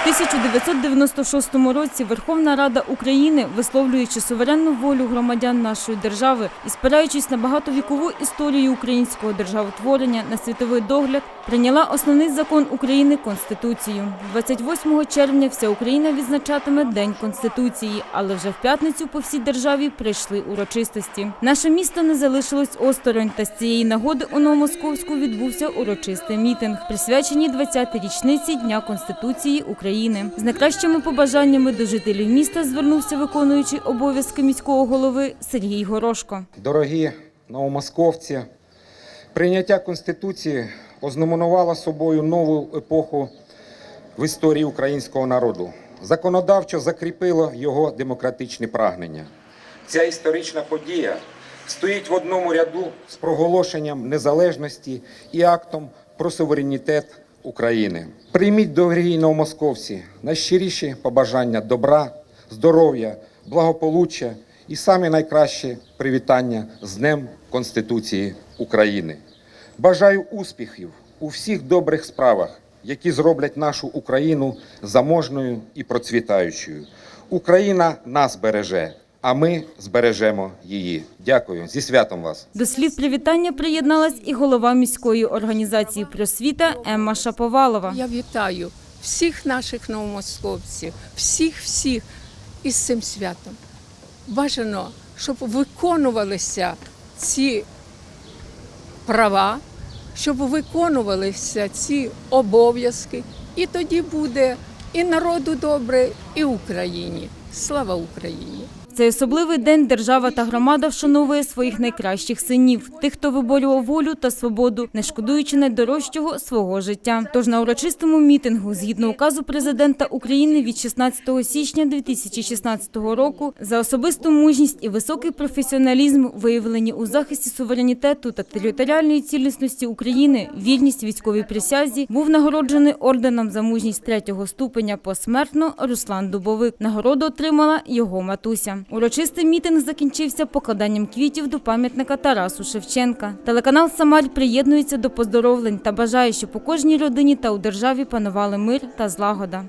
1996 році Верховна Рада України, висловлюючи суверенну волю громадян нашої держави і спираючись на багатовікову історію українського державотворення на світовий догляд, прийняла основний закон України Конституцію. 28 червня вся Україна відзначатиме День Конституції, але вже в п'ятницю по всій державі прийшли урочистості. Наше місто не залишилось осторонь, та з цієї нагоди у Новомосковську відбувся урочистий мітинг, присвячений 20-й річниці Дня Конституції України. З найкращими побажаннями до жителів міста звернувся виконуючий обов'язки міського голови Сергій Горошко. Дорогі новомосковці, прийняття Конституції ознаменувало собою нову епоху в історії українського народу. Законодавчо закріпило його демократичні прагнення. Ця історична подія стоїть в одному ряду з проголошенням незалежності і актом про суверенітет України. Прийміть, дорогі новомосковці, найщиріші побажання добра, здоров'я, благополуччя і самі найкращі привітання з Днем Конституції України. Бажаю успіхів у всіх добрих справах, які зроблять нашу Україну заможною і процвітаючою. Україна нас береже, а ми збережемо її. Дякую. Зі святом вас! До слів привітання приєдналась і голова міської організації просвіта Емма Шаповалова. Я вітаю всіх наших новомосковців, всіх всіх із цим святом. Бажано, щоб виконувалися ці права, щоб виконувалися ці обов'язки, і тоді буде і народу добре, і Україні. Слава Україні! Цей особливий день держава та громада вшановує своїх найкращих синів, тих, хто виборював волю та свободу, не шкодуючи найдорожчого свого життя. Тож на урочистому мітингу, згідно указу президента України від 16 січня 2016 року, за особисту мужність і високий професіоналізм, виявлені у захисті суверенітету та територіальної цілісності України, вірність військовій присязі, був нагороджений орденом за мужність третього ступеня посмертно Руслан Дубовик. Нагороду отримала його матуся. Урочистий мітинг закінчився покладанням квітів до пам'ятника Тарасу Шевченка. Телеканал Самар приєднується до поздоровлень та бажає, щоб у кожній родині та у державі панували мир та злагода.